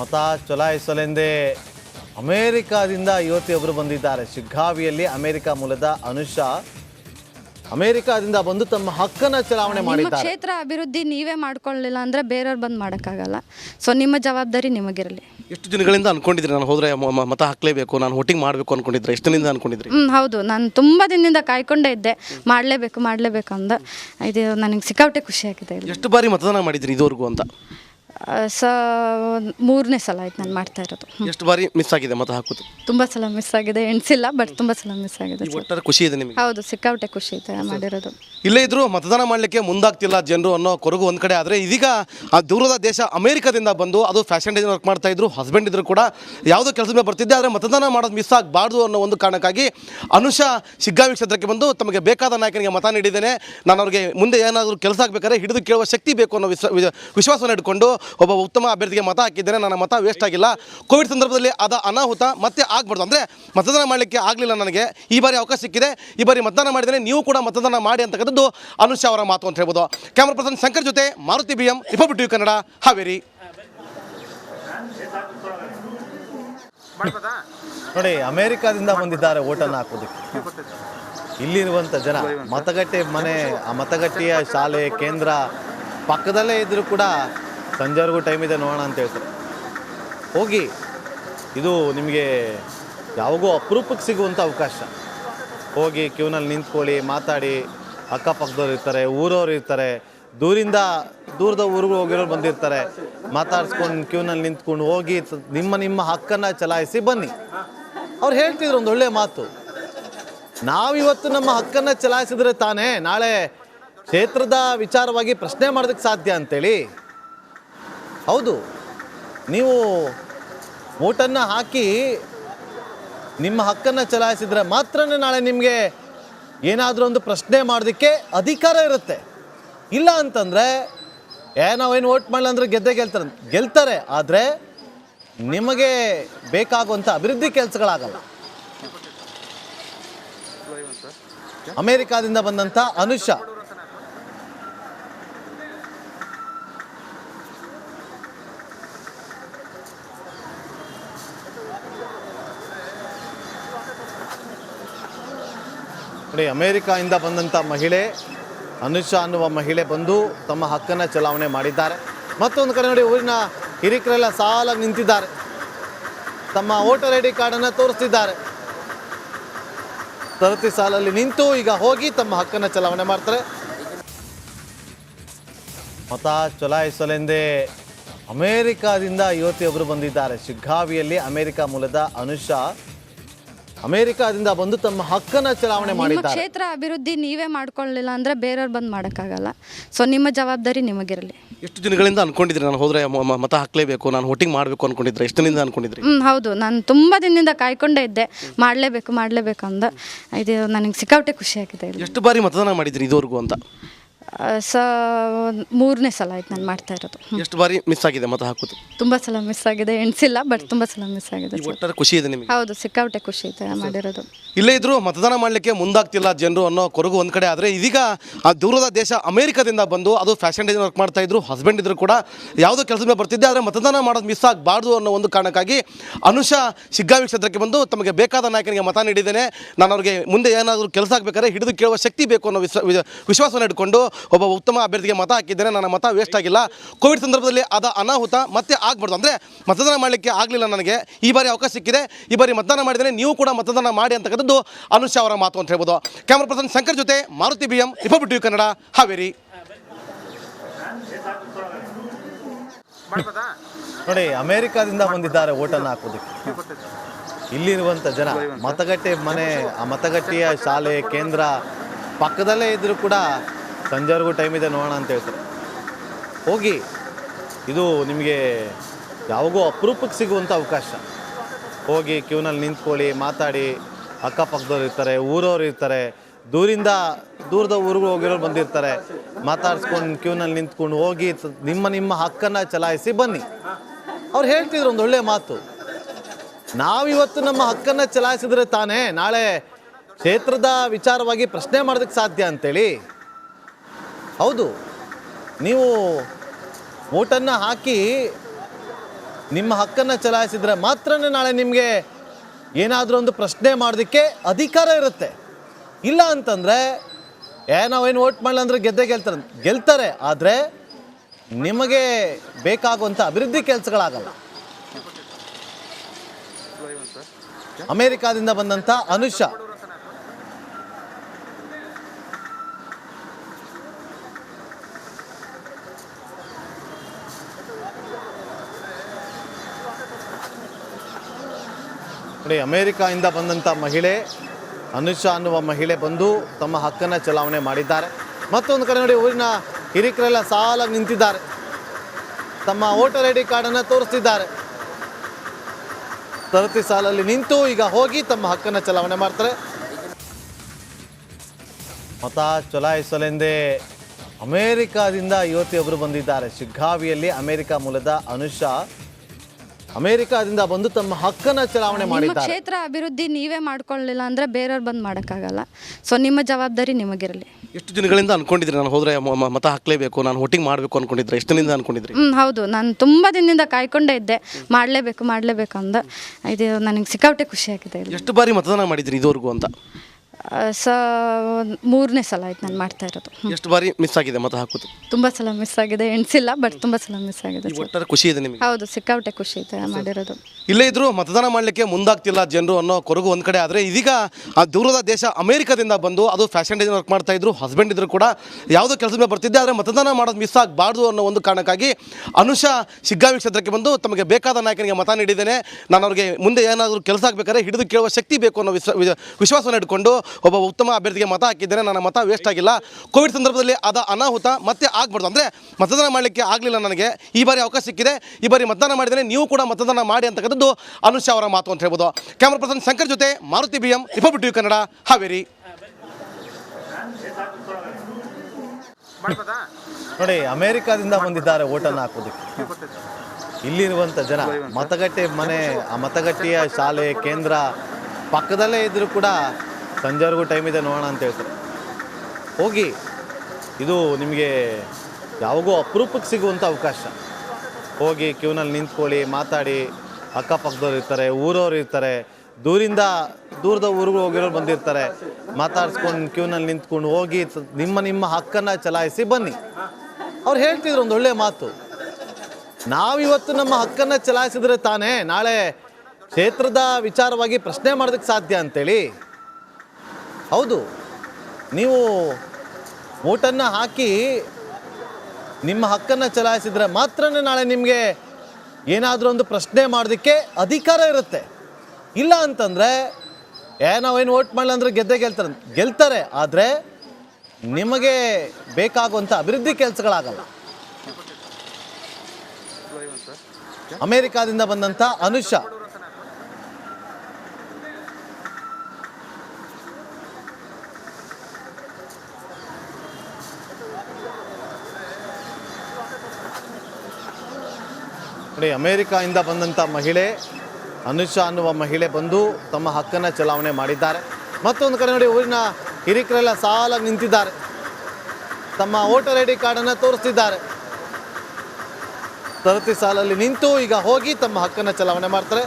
ಮತ ಚಲಾಯಿಸಲೆಂದೇ ಅಮೇರಿಕಾದಿಂದ ಯುವತಿಯೊಬ್ಬರು ಬಂದಿದ್ದಾರೆ. ಶಿಗ್ಗಾವಿಯಲ್ಲಿ ಅಮೆರಿಕ ಮೂಲದ ಅನುಷಾ ಅಮೆರಿಕಾದಿಂದ ಬಂದು ತಮ್ಮ ಹಕ್ಕನ್ನ ಚಲಾವಣೆ ಮಾಡಿದ್ದಾರೆ. ಕ್ಷೇತ್ರ ಅಭಿವೃದ್ಧಿ ನೀವೇ ಮಾಡ್ಕೊಳ್ಳಿಲ್ಲ ಅಂದ್ರೆ ಬೇರೆಯವ್ರು ಬಂದು ಮಾಡೋಕ್ಕಾಗಲ್ಲ. ಸೊ ನಿಮ್ಮ ಜವಾಬ್ದಾರಿ ನಿಮಗಿರಲಿ. ಎಷ್ಟು ದಿನಗಳಿಂದ ಅನ್ಕೊಂಡಿದ್ರಿ ನಾನು ಹೋದ್ರೆ ಮ- ಮತ ಹಾಕ್ಲೇಬೇಕು ನಾನು ವೋಟಿಂಗ್ ಮಾಡಬೇಕು ಅನ್ಕೊಂಡಿದ್ರೆ ಎಷ್ಟು ದಿನದಿಂದ ಅನ್ಕೊಂಡಿದ್ರಿ? ಹ್ಞೂ ಹೌದು. ನಾನು ತುಂಬ ದಿನದಿಂದ ಕಾಯ್ಕೊಂಡೇ ಇದ್ದೆ. ಮಾಡಲೇಬೇಕು ಮಾಡಲೇಬೇಕು ಅಂದ. ಇದು ನನಗೆ ಸಿಕ್ಕಾಪಟ್ಟೆ ಖುಷಿ ಆಗಿದೆ ಇಲ್ಲಿ ಎಷ್ಟು ಬಾರಿ ಮತದಾನ ಮಾಡಿದ್ರಿ ಇದುವರೆಗೂ ಅಂತ? ಸ ಮೂರನೇ ಸಲ ಆಯ್ತು ನಾನು ಮಾಡ್ತಾ ಇರೋದು. ಎಷ್ಟು ಬಾರಿ ಮಿಸ್ ಆಗಿದೆ ಮತ ಹಾಕೋದು? ತುಂಬ ಸಲ ಮಿಸ್ ಆಗಿದೆ ಎಣಿಸಿಲ್ಲ ಬಟ್ ತುಂಬ ಸಲ ಮಿಸ್ ಆಗಿದೆ ಈ ಒಟ್ಟಾರೆ ಖುಷಿ ಇದೆ ನಿಮಗೆ? ಹೌದು ಸಿಕ್ಕಾಪಟ್ಟೆ ಖುಷಿ ಇದೆ ಮಾಡಿರೋದು. ಇಲ್ಲೇ ಇದ್ರು ಮತದಾನ ಮಾಡಲಿಕ್ಕೆ ಮುಂದಾಗ್ತಿಲ್ಲ ಜನರು ಅನ್ನೋ ಕೊರಗು ಒಂದು ಕಡೆ ಆದರೆ ಇದೀಗ ಆ ದೂರದ ದೇಶ ಅಮೆರಿಕದಿಂದ ಬಂದು ಅದು ಫ್ಯಾಷನ್ ಡಿಸೈನ್ ವರ್ಕ್ ಮಾಡ್ತಾ ಇದ್ರು ಹಸ್ಬೆಂಡ್ ಇದ್ರು ಕೂಡ ಯಾವುದೋ ಕೆಲಸದ ಮೇಲೆ ಬರ್ತಿದ್ದೆ ಆದರೆ ಮತದಾನ ಮಾಡೋದು ಮಿಸ್ ಆಗಬಾರ್ದು ಅನ್ನೋ ಒಂದು ಕಾರಣಕ್ಕಾಗಿ ಅನುಷಾ ಶಿಗ್ಗಾವಿ ಕ್ಷೇತ್ರಕ್ಕೆ ಬಂದು ತಮಗೆ ಬೇಕಾದ ನಾಯಕನಿಗೆ ಮತ ನೀಡಿದ್ದೇನೆ. ನಾನು ಅವ್ರಿಗೆ ಮುಂದೆ ಏನಾದರೂ ಕೆಲಸ ಆಗಬೇಕಾದ್ರೆ ಹಿಡಿದು ಕೇಳುವ ಶಕ್ತಿ ಬೇಕು ಅನ್ನೋ ವಿಶ್ವ ವಿಶ್ವ- ವಿಶ್ವಾಸವನ್ನು ಇಟ್ಕೊಂಡು ಒಬ್ಬ ಉತ್ತಮ ಅಭ್ಯರ್ಥಿಗೆ ಮತ ಹಾಕಿದ್ದೇನೆ ನನ್ನ ಮತ ವೇಸ್ಟ್ ಆಗಿಲ್ಲ. ಕೋವಿಡ್ ಸಂದರ್ಭದಲ್ಲಿ ಆದ ಅನಾಹುತ, ಮತ್ತೆ ಆಗ್ಬಾರ್ದು. ಅಂದರೆ ಮತದಾನ ಮಾಡಲಿಕ್ಕೆ ಆಗಲಿಲ್ಲ ನನಗೆ. ಈ ಬಾರಿ ಅವಕಾಶ ಸಿಕ್ಕಿದೆ. ಈ ಬಾರಿ ಮತದಾನ ಮಾಡಿದರೆ ನೀವು ಕೂಡ ಮತದಾನ ಮಾಡಿ ಅಂತಕ್ಕಂಥದ್ದು ಅನುಷ್ ಅವರ ಮಾತು ಅಂತ ಹೇಳ್ಬೋದು. ಕ್ಯಾಮ್ರಾ ಪರ್ಸನ್ ಶಂಕರ್ ಜೊತೆ Maruti B M Republic Kannada Haveri ನೋಡಿ, ಅಮೇರಿಕಾದಿಂದ ಬಂದಿದ್ದಾರೆ ಓಟನ್ನು ಹಾಕೋದಕ್ಕೆ. ಇಲ್ಲಿರುವಂಥ ಜನ, ಮತಗಟ್ಟೆ ಮನೆ, ಆ ಮತಗಟ್ಟೆಯ ಶಾಲೆ, ಕೇಂದ್ರ ಪಕ್ಕದಲ್ಲೇ ಇದ್ದರೂ ಕೂಡ ಸಂಜೆವರೆಗೂ ಟೈಮ್ ಇದೆ ನೋಡೋಣ ಅಂತ ಹೇಳ್ತಾರೆ. ಹೋಗಿ, ಇದು ನಿಮಗೆ ಯಾವಾಗೂ ಅಪರೂಪಕ್ಕೆ ಸಿಗುವಂಥ ಅವಕಾಶ. ಹೋಗಿ ಕ್ಯೂನಲ್ಲಿ ನಿಂತ್ಕೊಳ್ಳಿ, ಮಾತಾಡಿ, ಅಕ್ಕಪಕ್ಕದವ್ರು ಇರ್ತಾರೆ, ಊರವ್ರು ಇರ್ತಾರೆ, ದೂರಿಂದ, ದೂರದ ಊರುಗಳು ಹೋಗಿರೋರು ಬಂದಿರ್ತಾರೆ. ಮಾತಾಡ್ಸ್ಕೊಂಡು ಕ್ಯೂನಲ್ಲಿ ನಿಂತ್ಕೊಂಡು ಹೋಗಿ ನಿಮ್ಮ ನಿಮ್ಮ ಹಕ್ಕನ್ನು ಚಲಾಯಿಸಿ ಬನ್ನಿ. ಅವ್ರು ಹೇಳ್ತಿದ್ರು ಒಂದು ಒಳ್ಳೆಯ ಮಾತು. ನಾವಿವತ್ತು ನಮ್ಮ ಹಕ್ಕನ್ನು ಚಲಾಯಿಸಿದ್ರೆ ತಾನೇ ನಾಳೆ ಕ್ಷೇತ್ರದ ವಿಚಾರವಾಗಿ ಪ್ರಶ್ನೆ ಮಾಡೋದಕ್ಕೆ ಸಾಧ್ಯ ಅಂತೇಳಿ. ಹೌದು. ನೀವು ಓಟನ್ನು ಹಾಕಿ ನಿಮ್ಮ ಹಕ್ಕನ್ನು ಚಲಾಯಿಸಿದರೆ ಮಾತ್ರ ನಾಳೆ ನಿಮಗೆ ಏನಾದರೂ ಒಂದು ಪ್ರಶ್ನೆ ಮಾಡೋದಕ್ಕೆ ಅಧಿಕಾರ ಇರುತ್ತೆ. ಇಲ್ಲ ಅಂತಂದರೆ, ಏ, ನಾವೇನು ವೋಟ್ ಮಾಡಲ್ಲ ಅಂದರೆ ಗೆದ್ದೆ ಗೆಲ್ತಾರೆ ಗೆಲ್ತಾರೆ, ಆದರೆ ನಿಮಗೆ ಬೇಕಾಗುವಂಥ ಅಭಿವೃದ್ಧಿ ಕೆಲಸಗಳಾಗಲ್ಲ. ಅಮೇರಿಕಾದಿಂದ ಬಂದಂಥ ಅನುಷಾ. ನೋಡಿ ಅಮೇರಿಕಾದಿಂದ ಬಂದಂಥ ಮಹಿಳೆ, ಅನುಷಾ ಅನ್ನುವ ಮಹಿಳೆ ಬಂದು ತಮ್ಮ ಹಕ್ಕನ್ನು ಚಲಾವಣೆ ಮಾಡಿದ್ದಾರೆ. ಮತ್ತೊಂದು ಕಡೆ ನೋಡಿ, ಊರಿನ ಹಿರಿಕರೆಲ್ಲ ಸಾಲಾಗಿ ನಿಂತಿದ್ದಾರೆ. ತಮ್ಮ ವೋಟರ್ ಐ ಡಿ ಕಾರ್ಡನ್ನು ತೋರಿಸ್ತಿದ್ದಾರೆ. ಪ್ರತಿ ಸಾಲಲ್ಲಿ ನಿಂತು ಈಗ ಹೋಗಿ ತಮ್ಮ ಹಕ್ಕನ್ನು ಚಲಾವಣೆ ಮಾಡ್ತಾರೆ. ಮತ ಚಲಾಯಿಸಲೆಂದೇ ಅಮೇರಿಕಾದಿಂದ ಯುವತಿಯೊಬ್ಬರು ಬಂದಿದ್ದಾರೆ. ಶಿಗ್ಗಾವಿಯಲ್ಲಿ ಅಮೇರಿಕಾ ಮೂಲದ ಅನುಷಾ ಅಮೆರಿಕಾದಿಂದ ಬಂದು ತಮ್ಮ ಹಕ್ಕನ್ನು ಚಲಾವಣೆ ಮಾಡಿದ್ದಾರೆ. ಕ್ಷೇತ್ರ ಅಭಿವೃದ್ಧಿ ನೀವೇ ಮಾಡ್ಕೊಳ್ಳಿಲ್ಲ ಅಂದ್ರೆ ಬೇರೆಯವ್ರು ಬಂದು ಮಾಡೋಕ್ಕಾಗಲ್ಲ. ಸೊ ನಿಮ್ಮ ಜವಾಬ್ದಾರಿ ನಿಮಗಿರಲಿ. ಎಷ್ಟು ದಿನಗಳಿಂದ ಅನ್ಕೊಂಡಿದ್ರಿ? ನಾನು ಹೋದ್ರೆ ಮತ ಹಾಕ್ಲೇಬೇಕು ನಾನು ವೋಟಿಂಗ್ ಮಾಡಬೇಕು ಅನ್ಕೊಂಡಿದ್ರೆ. ಎಷ್ಟು ದಿನದಿಂದ ಅನ್ಕೊಂಡಿದ್ರಿ? ಹ್ಞೂ ಹೌದು. ನಾನು ತುಂಬ ದಿನದಿಂದ ಕಾಯ್ಕೊಂಡೇ ಇದ್ದೆ. ಮಾಡಲೇಬೇಕು ಮಾಡಲೇಬೇಕು ಅಂದ. ಇದು ನನಗೆ ಸಿಕ್ಕಾಪಟ್ಟೆ ಖುಷಿ ಆಗಿದೆ ಇಲ್ಲಿ ಎಷ್ಟು ಬಾರಿ ಮತದಾನ ಮಾಡಿದ್ರಿ ಇದುವರೆಗೂ ಅಂತ? ಸ ಮೂರನೇ ಸಲ ಆಯ್ತು ನಾನು ಮಾಡ್ತಾ ಇರೋದು. ಎಷ್ಟು ಬಾರಿ ಮಿಸ್ ಆಗಿದೆ ಮತ ಹಾಕೋದು? ತುಂಬ ಸಲ ಮಿಸ್ ಆಗಿದೆ ಎಣಿಸಿಲ್ಲ ಬಟ್ ತುಂಬ ಸಲ ಮಿಸ್ ಆಗಿದೆ ಸರ್. ಒಟ್ಟಾರೆ ಖುಷಿ ಇದೆ ನಿಮಗೆ? ಹೌದು ಸಿಕ್ಕಾಪಟ್ಟೆ ಖುಷಿ ಇದೆ ಮಾಡಿರೋದು. ಇಲ್ಲೇ ಇದ್ರು ಮತದಾನ ಮಾಡಲಿಕ್ಕೆ ಮುಂದಾಗ್ತಿಲ್ಲ ಜನರು ಅನ್ನೋ ಕೊರಗು ಒಂದ್ ಕಡೆ. ಆದ್ರೆ ಇದೀಗ ಆ ದೂರದ ದೇಶ ಅಮೆರಿಕದಿಂದ ಬಂದು ಅದು ಫ್ಯಾಷನ್ ಡಿಸೈನ್ ವರ್ಕ್ ಮಾಡ್ತಾ ಇದ್ರು ಹಸ್ಬೆಂಡ್ ಇದ್ರು ಕೂಡ ಯಾವುದೋ ಕೆಲಸದ ಮೇಲೆ ಬರ್ತಿದ್ದೆ ಆದರೆ ಮತದಾನ ಮಾಡೋದು ಮಿಸ್ ಆಗಬಾರ್ದು ಅನ್ನೋ ಒಂದು ಕಾರಣಕ್ಕಾಗಿ ಅನುಷಾ ಶಿಗ್ಗಾವಿ ಕ್ಷೇತ್ರಕ್ಕೆ ಬಂದು ತಮಗೆ ಬೇಕಾದ ನಾಯಕನಿಗೆ ಮತ ನೀಡಿದ್ದೇನೆ. ನಾನು ಅವ್ರಿಗೆ ಮುಂದೆ ಏನಾದರೂ ಕೆಲಸ ಆಗ್ಬೇಕಾದ್ರೆ ಹಿಡಿದು ಕೇಳುವ ಶಕ್ತಿ ಬೇಕು ಅನ್ನೋ ವಿಶ್ವ- ವಿಶ್ವಾಸವನ್ನು ಇಟ್ಕೊಂಡು ಒಬ್ಬ ಉತ್ತಮ ಅಭ್ಯರ್ಥಿಗೆ ಮತ ಹಾಕಿದ್ದೇನೆ ನನ್ನ ಮತ ವೇಸ್ಟ್ ಆಗಿಲ್ಲ. ಕೋವಿಡ್ ಸಂದರ್ಭದಲ್ಲಿ ಅದು ಅನಾಹುತ ಮತ್ತೆ ಆಗ್ಬಾರ್ದು. ಅಂದರೆ ಮತದಾನ ಮಾಡಲಿಕ್ಕೆ ಆಗಲಿಲ್ಲ ನನಗೆ. ಈ ಬಾರಿ ಅವಕಾಶ ಸಿಕ್ಕಿದೆ. ಈ ಬಾರಿ ಮತದಾನ ಮಾಡಿದರೆ ನೀವು ಕೂಡ ಮತದಾನ ಮಾಡಿ ಅಂತಕ್ಕಂಥದ್ದು ಅನುಷಾ ಅವರ ಮಾತು ಅಂತ ಹೇಳ್ಬೋದು. ಕ್ಯಾಮ್ರಾ ಪರ್ಸನ್ ಶಂಕರ್ ಜೊತೆ Maruti B M Republic TV Kannada Haveri. ನೋಡಿ ಅಮೇರಿಕಾದಿಂದ ಬಂದಿದ್ದಾರೆ ಓಟನ್ನು ಹಾಕೋದಕ್ಕೆ. ಇಲ್ಲಿರುವಂಥ ಜನ ಮತಗಟ್ಟೆ ಮನೆ ಆ ಮತಗಟ್ಟೆಯ ಶಾಲೆ ಕೇಂದ್ರ ಪಕ್ಕದಲ್ಲೇ ಇದ್ದರೂ ಕೂಡ ಸಂಜೆವರೆಗೂ ಟೈಮ್ ಇದೆ ನೋಡೋಣ ಅಂತ ಹೇಳ್ತಾರೆ. ಹೋಗಿ, ಇದು ನಿಮಗೆ ಯಾವಾಗೂ ಅಪರೂಪಕ್ಕೆ ಸಿಗುವಂಥ ಅವಕಾಶ. ಹೋಗಿ ಕ್ಯೂನಲ್ಲಿ ನಿಂತ್ಕೊಳ್ಳಿ, ಮಾತಾಡಿ, ಅಕ್ಕಪಕ್ಕದವ್ರು ಇರ್ತಾರೆ, ಊರವ್ರು ಇರ್ತಾರೆ, ದೂರಿಂದ, ದೂರದ ಊರಿಗೂ ಹೋಗಿರೋರು ಬಂದಿರ್ತಾರೆ, ಮಾತಾಡ್ಸ್ಕೊಂಡು ಕ್ಯೂನಲ್ಲಿ ನಿಂತ್ಕೊಂಡು ಹೋಗಿ ನಿಮ್ಮ ನಿಮ್ಮ ಹಕ್ಕನ್ನು ಚಲಾಯಿಸಿ ಬನ್ನಿ. ಅವ್ರು ಹೇಳ್ತಿದ್ರು ಒಂದು ಒಳ್ಳೆಯ ಮಾತು. ನಾವಿವತ್ತು ನಮ್ಮ ಹಕ್ಕನ್ನು ಚಲಾಯಿಸಿದ್ರೆ ತಾನೇ ನಾಳೆ ಕ್ಷೇತ್ರದ ವಿಚಾರವಾಗಿ ಪ್ರಶ್ನೆ ಮಾಡೋದಕ್ಕೆ ಸಾಧ್ಯ ಅಂತೇಳಿ. ಹೌದು. ನೀವು ವೋಟನ್ನು ಹಾಕಿ ನಿಮ್ಮ ಹಕ್ಕನ್ನು ಚಲಾಯಿಸಿದರೆ ಮಾತ್ರನೇ ನಾಳೆ ನಿಮಗೆ ಏನಾದರೂ ಒಂದು ಪ್ರಶ್ನೆ ಮಾಡೋದಕ್ಕೆ ಅಧಿಕಾರ ಇರುತ್ತೆ. ಇಲ್ಲ ಅಂತಂದರೆ, ಏ, ನಾವೇನು ವೋಟ್ ಮಾಡಲ್ಲ ಅಂದರೆ ಗೆದ್ದೆ ಗೆಲ್ತಾರೆ ಗೆಲ್ತಾರೆ, ಆದರೆ ನಿಮಗೆ ಬೇಕಾಗುವಂಥ ಅಭಿವೃದ್ಧಿ ಕೆಲಸಗಳಾಗಲ್ಲ. ಅಮೇರಿಕಾದಿಂದ ಬಂದಂಥ ಅನುಷಾ. ನೋಡಿ, ಅಮೇರಿಕಾಯಿಂದ ಬಂದಂಥ ಮಹಿಳೆ, ಅನುಷಾ ಅನ್ನುವ ಮಹಿಳೆ ಬಂದು ತಮ್ಮ ಹಕ್ಕನ್ನು ಚಲಾವಣೆ ಮಾಡಿದ್ದಾರೆ. ಮತ್ತೊಂದು ಕಡೆ ನೋಡಿ, ಊರಿನ ಹಿರಿಕರೆಲ್ಲ ಸಾಲಾಗಿ ನಿಂತಿದ್ದಾರೆ. ತಮ್ಮ ವೋಟರ್ ಐ ಡಿ ಕಾರ್ಡನ್ನು ತೋರಿಸ್ತಿದ್ದಾರೆ. ತರತಿ ಸಾಲಲ್ಲಿ ನಿಂತು ಈಗ ಹೋಗಿ ತಮ್ಮ ಹಕ್ಕನ್ನು ಚಲಾವಣೆ ಮಾಡ್ತಾರೆ. ಮತ ಚಲಾಯಿಸಲೆಂದೇ ಅಮೇರಿಕಾದಿಂದ ಯುವತಿಯೊಬ್ಬರು ಬಂದಿದ್ದಾರೆ. ಶಿಗ್ಗಾವಿಯಲ್ಲಿ ಅಮೇರಿಕಾ ಮೂಲದ ಅನುಷಾ ಅಮೇರಿಕಾದಿಂದ ಬಂದು ತಮ್ಮ ಹಕ್ಕನ್ನು ಚಲಾವಣೆ ನಿಮ್ಮ ಮಾಡಿದ್ದಾರೆ. ಕ್ಷೇತ್ರ ಅಭಿವೃದ್ಧಿ ನೀವೇ ಮಾಡ್ಕೊಳ್ಳಿಲ್ಲ ಅಂದ್ರೆ ಬೇರೆಯವ್ರು ಬಂದು ಮಾಡೋಕ್ಕಾಗಲ್ಲ. ಸೊ ನಿಮ್ಮ ಜವಾಬ್ದಾರಿ ನಿಮಗಿರಲಿ. ಎಷ್ಟು ದಿನಗಳಿಂದ ಅನ್ಕೊಂಡಿದ್ರಿ ನಾನು ಹೋದ್ರೆ ಮ- ಮ- ಮತ ಹಾಕ್ಲೇಬೇಕು ನಾನು ವೋಟಿಂಗ್ ಮಾಡಬೇಕು ಅನ್ಕೊಂಡಿದ್ರೆ ಎಷ್ಟು ದಿನದಿಂದ ಅನ್ಕೊಂಡಿದ್ರಿ? ಹ್ಞೂ ಹೌದು. ನಾನು ತುಂಬ ದಿನದಿಂದ ಕಾಯ್ಕೊಂಡೇ ಇದ್ದೆ. ಮಾಡಲೇಬೇಕು ಮಾಡಲೇಬೇಕು ಅಂದ. ಇದು ನನಗೆ ಸಿಕ್ಕಾಪಟ್ಟೆ ಖುಷಿಯಾಗಿದೆ ಇಲ್ಲಿ ಎಷ್ಟು ಬಾರಿ ಮತದಾನ ಮಾಡಿದ್ರಿ ಇದುವರೆಗೂ ಅಂತ? ಸ ಮೂರನೇ ಸಲ ಆಯ್ತು ನಾನು ಮಾಡ್ತಾ ಇರೋದು. ಎಷ್ಟು ಬಾರಿ ಮಿಸ್ ಆಗಿದೆ ಮತ ಹಾಕೋದು? ತುಂಬ ಸಲ ಮಿಸ್ ಆಗಿದೆ. ಎಣಿಸಿಲ್ಲ ಬಟ್ ತುಂಬ ಸಲ ಮಿಸ್ ಆಗಿದೆ ಒಟ್ಟಾರೆ ಖುಷಿ ಇದೆ ನಿಮಗೆ? ಹೌದು ಸಿಕ್ಕಾಪಟ್ಟೆ ಖುಷಿ ಇದೆ ಮಾಡಿರೋದು. ಇಲ್ಲೇ ಇದ್ರು ಮತದಾನ ಮಾಡಲಿಕ್ಕೆ ಮುಂದಾಗ್ತಿಲ್ಲ ಜನರು ಅನ್ನೋ ಕೊರಗು ಒಂದು ಕಡೆ. ಆದರೆ ಇದೀಗ ಆ ದೂರದ ದೇಶ ಅಮೇರಿಕಾದಿಂದ ಬಂದು ಅದು ಫ್ಯಾಷನ್ ಡಿಸೈನ್ ವರ್ಕ್ ಮಾಡ್ತಾ ಇದ್ರು ಹಸ್ಬೆಂಡ್ ಇದ್ರು ಕೂಡ ಯಾವುದೋ ಕೆಲಸದ ಮೇಲೆ ಬರ್ತಿದ್ದೆ, ಆದರೆ ಮತದಾನ ಮಾಡೋದು ಮಿಸ್ ಆಗಬಾರ್ದು ಅನ್ನೋ ಒಂದು ಕಾರಣಕ್ಕಾಗಿ ಅನುಷಾ ಶಿಗ್ಗಾವಿ ಕ್ಷೇತ್ರಕ್ಕೆ ಬಂದು ತಮಗೆ ಬೇಕಾದ ನಾಯಕನಿಗೆ ಮತ ನೀಡಿದ್ದೇನೆ. ನಾನು ಅವ್ರಿಗೆ ಮುಂದೆ ಏನಾದರೂ ಕೆಲಸ ಆಗಬೇಕಾದ್ರೆ ಹಿಡಿದು ಕೇಳುವ ಶಕ್ತಿ ಬೇಕು ಅನ್ನೋ ವಿಶ್ವ ವಿಶ್ವಾಸವನ್ನು ಇಟ್ಕೊಂಡು ಒಬ್ಬ ಉತ್ತಮ ಅಭ್ಯರ್ಥಿಗೆ ಮತ ಹಾಕಿದ್ದೇನೆ. ನನ್ನ ಮತ ವೇಸ್ಟ್ ಆಗಿಲ್ಲ. ಕೋವಿಡ್ ಸಂದರ್ಭದಲ್ಲಿ ಆದ ಅನಾಹುತ ಮತ್ತೆ ಆಗಬಾರ್ದು. ಅಂದರೆ ಮತದಾನ ಮಾಡಲಿಕ್ಕೆ ಆಗಲಿಲ್ಲ ನನಗೆ. ಈ ಬಾರಿ ಅವಕಾಶ ಸಿಕ್ಕಿದೆ. ಈ ಬಾರಿ ಮತದಾನ ಮಾಡಿದರೆ ನೀವು ಕೂಡ ಮತದಾನ ಮಾಡಿ ಅಂತಕ್ಕಂಥದ್ದು ಅನುಷಾ ಅವರ ಮಾತು ಅಂತ ಹೇಳ್ಬೋದು. ಕ್ಯಾಮ್ರಾ ಪರ್ಸನ್ ಶಂಕರ್ ಜೊತೆ Maruti B M Republic Kannada, Haveri. ನೋಡಿ, ಅಮೇರಿಕಾದಿಂದ ಬಂದಿದ್ದಾರೆ ಓಟನ್ನು ಹಾಕೋದಕ್ಕೆ. ಇಲ್ಲಿರುವಂಥ ಜನ, ಮತಗಟ್ಟೆ ಮನೆ, ಆ ಮತಗಟ್ಟೆಯ ಶಾಲೆ, ಕೇಂದ್ರ, ಪಕ್ಕದಲ್ಲೇ ಇದ್ದರೂ ಕೂಡ ಸಂಜೆವರೆಗೂ ಟೈಮ್ ಇದೆ ನೋಡೋಣ ಅಂತ ಹೇಳ್ತಾರೆ. ಹೋಗಿ, ಇದು ನಿಮಗೆ ಯಾವಾಗೂ ಅಪರೂಪಕ್ಕೆ ಸಿಗುವಂಥ ಅವಕಾಶ. ಹೋಗಿ ಕ್ಯೂನಲ್ಲಿ ನಿಂತ್ಕೊಳ್ಳಿ, ಮಾತಾಡಿ. ಅಕ್ಕಪಕ್ಕದವ್ರು ಇರ್ತಾರೆ, ಊರವ್ರು ಇರ್ತಾರೆ, ದೂರಿಂದ, ದೂರದ ಊರಿಗೆ ಹೋಗಿರೋರು ಬಂದಿರ್ತಾರೆ. ಮಾತಾಡ್ಸ್ಕೊಂಡು ಕ್ಯೂನಲ್ಲಿ ನಿಂತ್ಕೊಂಡು ಹೋಗಿ ನಿಮ್ಮ ನಿಮ್ಮ ಹಕ್ಕನ್ನು ಚಲಾಯಿಸಿ ಬನ್ನಿ. ಅವ್ರು ಹೇಳ್ತಿದ್ರು ಒಂದು ಒಳ್ಳೆಯ ಮಾತು. ನಾವಿವತ್ತು ನಮ್ಮ ಹಕ್ಕನ್ನು ಚಲಾಯಿಸಿದ್ರೆ ತಾನೇ ನಾಳೆ ಕ್ಷೇತ್ರದ ವಿಚಾರವಾಗಿ ಪ್ರಶ್ನೆ ಮಾಡೋದಕ್ಕೆ ಸಾಧ್ಯ ಅಂತೇಳಿ. ಹೌದು. ನೀವು ಓಟನ್ನು ಹಾಕಿ ನಿಮ್ಮ ಹಕ್ಕನ್ನು ಚಲಾಯಿಸಿದ್ರೆ ಮಾತ್ರನೇ ನಾಳೆ ನಿಮಗೆ ಏನಾದರೂ ಒಂದು ಪ್ರಶ್ನೆ ಮಾಡೋದಕ್ಕೆ ಅಧಿಕಾರ ಇರುತ್ತೆ. ಇಲ್ಲ ಅಂತಂದರೆ, ಏ, ನಾವೇನು ವೋಟ್ ಮಾಡಲ್ಲ ಅಂದ್ರೆ ಗೆದ್ದೆ ಗೆಲ್ತಾರೆ ಗೆಲ್ತಾರೆ, ಆದರೆ ನಿಮಗೆ ಬೇಕಾಗುವಂಥ ಅಭಿವೃದ್ಧಿ ಕೆಲಸಗಳಾಗಲ್ಲ. ಅಮೇರಿಕಾದಿಂದ ಬಂದಂಥ ಅನುಷಾ. ನೋಡಿ, ಅಮೇರಿಕಾಯಿಂದ ಬಂದಂಥ ಮಹಿಳೆ, ಅನುಷಾ ಅನ್ನುವ ಮಹಿಳೆ ಬಂದು ತಮ್ಮ ಹಕ್ಕನ್ನು ಚಲಾವಣೆ ಮಾಡಿದ್ದಾರೆ. ಮತ್ತೊಂದು ಕಡೆ ನೋಡಿ, ಊರಿನ ಹಿರಿಕರೆಲ್ಲ ಸಾಲಾಗಿ ನಿಂತಿದ್ದಾರೆ. ತಮ್ಮ ವೋಟರ್ ಐ ಡಿ ಕಾರ್ಡನ್ನು ತೋರಿಸ್ತಿದ್ದಾರೆ. ಸರತಿ ಸಾಲಲ್ಲಿ ನಿಂತು ಈಗ ಹೋಗಿ ತಮ್ಮ ಹಕ್ಕನ್ನು ಚಲಾವಣೆ ಮಾಡ್ತಾರೆ.